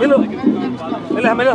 మెలు మెలు మెలు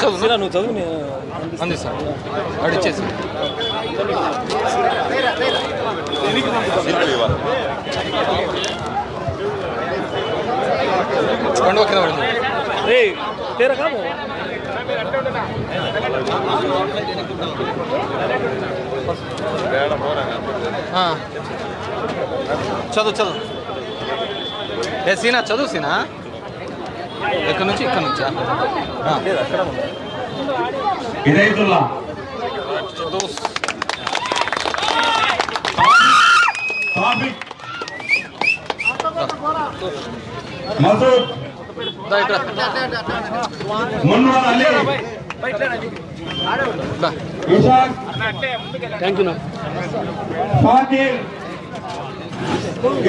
చదువు నువ్వు చదువు నేను అందిస్తాను అడిచేసి కండువ కింద పడింది రే తేరా కాదు చదువు చదువు. ఏ సీనా చదువు సీనా? ఎక్కడి నుంచి? ఇక్కడ నుంచా. Masood. Ali. Ishaq. Thank you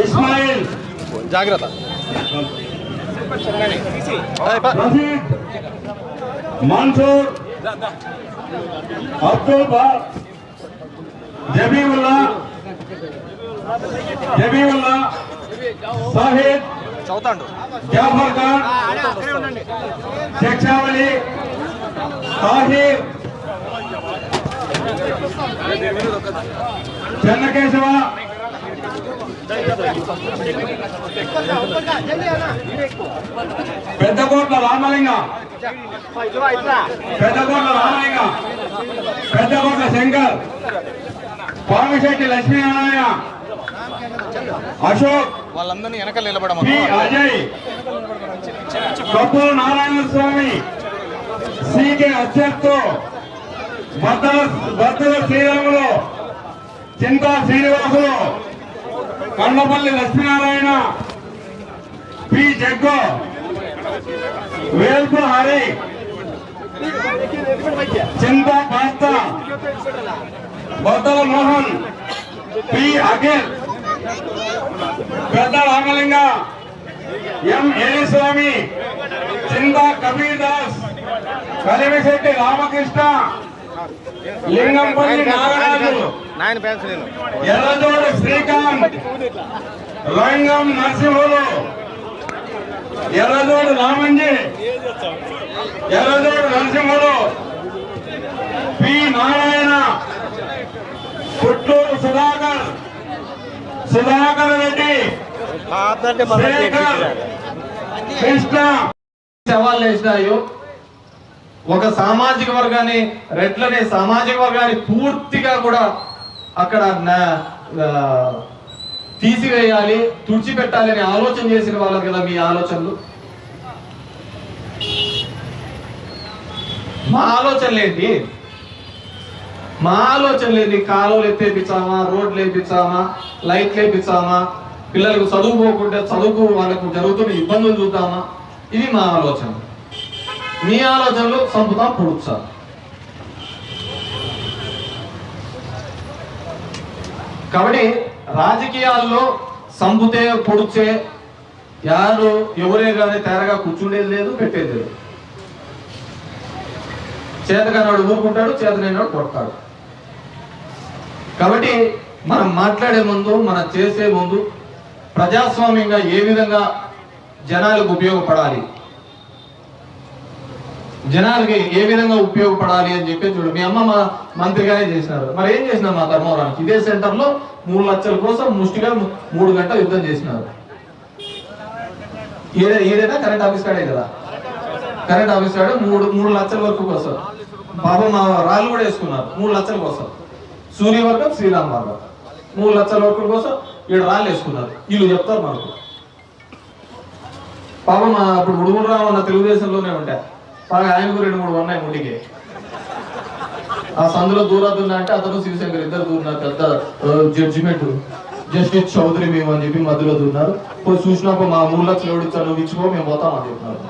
Ismail. జాగ్రత్త. మన్సూర్ అబ్దుల్ బాబ్ జబీవుల్లా జబీవుల్లా సాహిద్ చదువుతాండు జాఫర్ ఖాన్ శిక్షావళి తాహిర్ చెన్నకేశవ పెద్దకోట్ల రామలింగ. పెద్దకోట్ల రామలింగ. పెద్దకోట్ల శంకర్. పామిశెట్టి లక్ష్మీనారాయణ. అశోక్. వాళ్ళందరినీ వెనకాల పి. నిలబడమను అజయ్. కపూర్ నారాయణ స్వామి. సికే అధ్యక్షుడు బద్దల బద్దల శ్రీరాములు. చింతా శ్రీనివాసులు. కొండపల్లి లక్ష్మీనారాయణ పి. జగ్గో వేల్పు హరి చింతా పాస్త బొద్దల మోహన్ పి. అఖిల్ పెద్ద రామలింగ ఎం. ఏలిస్వామి చింత కబీర్ దాస్ కలిమిశెట్టి రామకృష్ణ లింగంపల్లి నాగరాజు. నాయన ఫ్యాన్స్ నేను ఎర్రజోడు శ్రీకాంత్. రంగం నరసింహులు. ఎర్రజోడు రామంజి. ఎర్రజోడు నరసింహులు. పి. నారాయణ. పుట్టూరు సుధాకర్. సుధాకర్ రెడ్డి. కృష్ణ. సవాళ్ళు వేసినాయో ఒక సామాజిక వర్గాన్ని రెట్లనే సామాజిక వర్గాన్ని పూర్తిగా కూడా అక్కడ తీసివేయాలి తుడిచిపెట్టాలి అని ఆలోచన చేసిన వాళ్ళకి కదా మీ ఆలోచనలు? మా ఆలోచనలు ఏంటి? మా ఆలోచనలు ఏంటి? కాలువలు ఎత్తేపించామా రోడ్లు వేపించామా లైట్లు వేపించామా పిల్లలకు చదువుకోకుండా చదువుకు వాళ్ళకు జరుగుతున్న ఇబ్బందులు చూద్దామా? ఇది మా ఆలోచన మీ ఆలోచనలు సంపుతాం పొడుచా కాబట్టి రాజకీయాల్లో సంపుతే పొడిచే యారు ఎవరే కానీ తేరగా కూర్చుండేది లేదు పెట్టేది లేదు. చేతగానాడు ఊరుకుంటాడు చేతనైనాడు కొడతాడు. కాబట్టి మనం మాట్లాడే ముందు మనం చేసే ముందు ప్రజాస్వామ్యంగా ఏ విధంగా జనాలకు ఉపయోగపడాలి? జనాలకి ఏ విధంగా ఉపయోగపడాలి అని చెప్పి చూడు. మీ అమ్మ మా మంత్రిగానే చేసినారు మరి ఏం చేసినారు మా ధర్మవరానికి? ఇదే సెంటర్లో మూడు లక్షల కోసం ముష్టిగా మూడు గంటల యుద్ధం చేసినారు. ఏదే ఏదైనా కరెంట్ ఆఫీస్ కాడే కదా. కరెంట్ ఆఫీస్ కాడే మూడు మూడు లక్షల వరకు కోసం. పాపం మా రాళ్ళు కూడా వేసుకున్నారు. మూడు లక్షల కోసం. సూర్యవర్గం శ్రీరామ్ వర్గం మూడు లక్షల వరకు కోసం ఏడు రాళ్ళు వేసుకున్నారు. వీళ్ళు చెప్తారు మనకు. పాపం అప్పుడు ఉడుగుడు రావు తెలుగుదేశంలోనే ఉంటాయి బాగా ఆయనకు రెండు మూడు ఉన్నాయి ముడికి ఆ సందులో దూరదున్నా అంటే అతను శివశంకర్ ఇద్దరు దూరినారు పెద్ద జడ్జిమెంట్ జస్టిస్ చౌదరి మేము అని చెప్పి మధ్యలో దూరినారు. పోయి చూసినప్పుడు మా మూడు లక్షలు ఎవడిచ్చారు నువ్వు ఇచ్చిపో మేము పోతాం అని చెప్పినారు.